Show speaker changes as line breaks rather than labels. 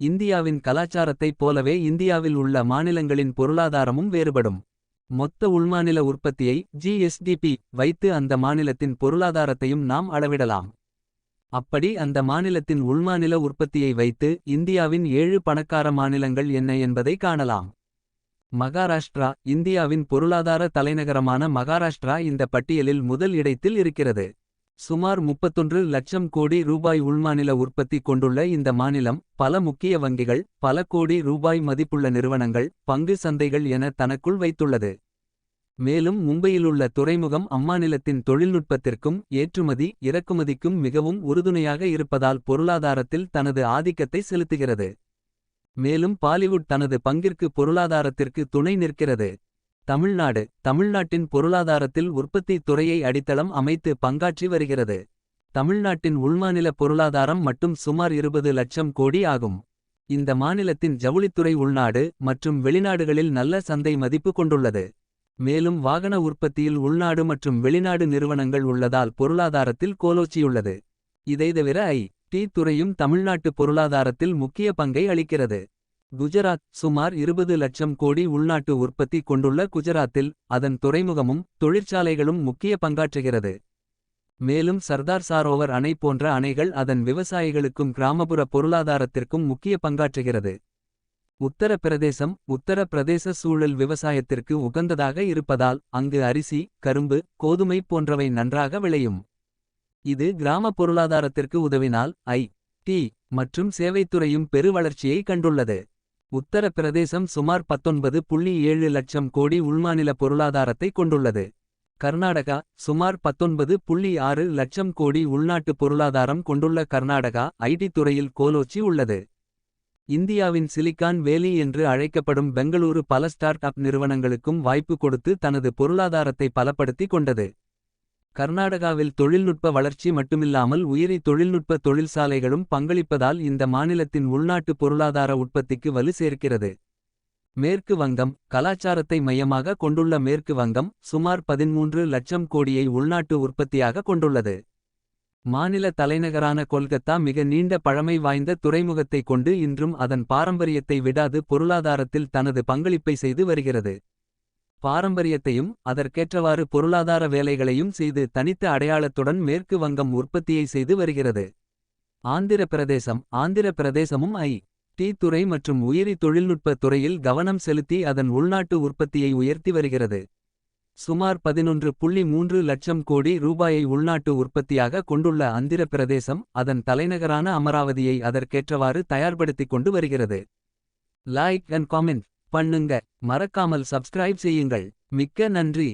இந்தியாவின் கலாச்சாரத்தைப் போலவே இந்தியாவில் உள்ள மாநிலங்களின் பொருளாதாரமும் வேறுபடும். மொத்த உள்மாநில உற்பத்தியை ஜிஎஸ்டிபி வைத்து அந்த மாநிலத்தின் பொருளாதாரத்தையும் நாம் அளவிடலாம். அப்படி அந்த மாநிலத்தின் உள்மாநில உற்பத்தியை வைத்து இந்தியாவின் ஏழு பணக்கார மாநிலங்கள் என்ன என்பதை காணலாம். மகாராஷ்டிரா இந்தியாவின் பொருளாதார தலைநகரமான மகாராஷ்டிரா இந்த பட்டியலில் முதல் இடத்தில் இருக்கிறது. சுமார் 31 லட்சம் கோடி ரூபாய் உள்மாநில உற்பத்தி கொண்டுள்ள இந்த மாநிலம் பல முக்கிய வங்கிகள் பல கோடி ரூபாய் மதிப்புள்ள நிறுவனங்கள் பங்கு சந்தைகள் என தனக்குள் வைத்துள்ளது. மேலும் மும்பையிலுள்ள துறைமுகம் அம்மாநிலத்தின் தொழில்நுட்பத்திற்கும் ஏற்றுமதி இறக்குமதிக்கும் மிகவும் உறுதுணையாக இருப்பதால் பொருளாதாரத்தில் தனது ஆதிக்கத்தை செலுத்துகிறது. மேலும் பாலிவுட் தனது பங்கிற்கு பொருளாதாரத்திற்கு துணை நிற்கிறது. தமிழ்நாடு தமிழ்நாட்டின் பொருளாதாரத்தில் உற்பத்தி துறையை அடித்தளம் அமைத்து பங்காற்றி வருகிறது. தமிழ்நாட்டின் உள்மாநில பொருளாதாரம் மட்டும் சுமார் 20 லட்சம் கோடி ஆகும். இந்த மாநிலத்தின் ஜவுளித்துறை உள்நாடு மற்றும் வெளிநாடுகளில் நல்ல சந்தை மதிப்பு கொண்டுள்ளது. மேலும் வாகன உற்பத்தியில் உள்நாடு மற்றும் வெளிநாடு நிறுவனங்கள் உள்ளதால் பொருளாதாரத்தில் கோலோச்சியுள்ளது. இதை தவிர ஐ. டி துறையும் தமிழ்நாட்டு பொருளாதாரத்தில் முக்கிய பங்கை அளிக்கிறது. குஜராத் சுமார் 20 லட்சம் கோடி உள்நாட்டு உற்பத்தி கொண்டுள்ள குஜராத்தில் அதன் துறைமுகமும் தொழிற்சாலைகளும் முக்கிய பங்காற்றுகிறது. மேலும் சர்தார் சாரோவர் அணை போன்ற அணைகள் அதன் விவசாயிகளுக்கும் கிராமப்புற பொருளாதாரத்திற்கும் முக்கிய பங்காற்றுகிறது. உத்தரப்பிரதேசம் உத்தர பிரதேச சூழல் விவசாயத்திற்கு உகந்ததாக இருப்பதால் அங்கு அரிசி கரும்பு கோதுமை போன்றவை நன்றாக விளையும். இது கிராம பொருளாதாரத்திற்கு உதவினால் ஐ. டி மற்றும் சேவைத்துறையும் பெருவளர்ச்சியை கண்டுள்ளது. உத்தரப்பிரதேசம் சுமார் 19.7 லட்சம் கோடி உள்மாநில பொருளாதாரத்தை கொண்டுள்ளது. கர்நாடகா சுமார் 19.6 லட்சம் கோடி உள்நாட்டு பொருளாதாரம் கொண்டுள்ள கர்நாடகா ஐடி துறையில் கோலோச்சி உள்ளது. இந்தியாவின் சிலிக்கான் வேலி என்று அழைக்கப்படும் பெங்களூரு பல ஸ்டார்ட் அப் நிறுவனங்களுக்கும் வாய்ப்பு கொடுத்து தனது பொருளாதாரத்தை பலப்படுத்தி கொண்டது. கர்நாடகாவில் தொழில்நுட்ப வளர்ச்சி மட்டுமில்லாமல் உயிரி தொழில்நுட்ப தொழில்சாலைகளும் பங்களிப்பதால் இந்த மாநிலத்தின் உள்நாட்டு பொருளாதார உற்பத்திக்கு வலு சேர்க்கிறது. மேற்கு வங்கம் கலாச்சாரத்தை மையமாக கொண்டுள்ள மேற்கு வங்கம் சுமார் 13 லட்சம் கோடியை உள்நாட்டு உற்பத்தியாக கொண்டுள்ளது. மாநில தலைநகரான கொல்கத்தா மிக நீண்ட பழமை வாய்ந்த துறைமுகத்தை கொண்டு இன்றும் அதன் பாரம்பரியத்தை விடாது பொருளாதாரத்தில் தனது பங்களிப்பை செய்து வருகிறது. பாரம்பரியத்தையும் அதற்கேற்றவாறு பொருளாதார வேலைகளையும் செய்து தனித்த அடையாளத்துடன் மேற்கு வங்கம் உற்பத்தியை செய்து வருகிறது. ஆந்திர பிரதேசம் ஆந்திர பிரதேசமும் ஐ. டி துறை மற்றும் உயிரி தொழில்நுட்ப துறையில் கவனம் செலுத்தி அதன் உள்நாட்டு உற்பத்தியை உயர்த்தி வருகிறது. சுமார் 11.3 லட்சம் கோடி ரூபாயை உள்நாட்டு உற்பத்தியாக கொண்டுள்ள அந்திர பிரதேசம் அதன் தலைநகரான அமராவதியை அதற்கேற்றவாறு தயார்படுத்திக் கொண்டு வருகிறது. லைக் அண்ட் காமெண்ட் பண்ணுங்க மறக்காமல் சப்ஸ்கிரைப் செய்யுங்கள் மிக்க நன்றி.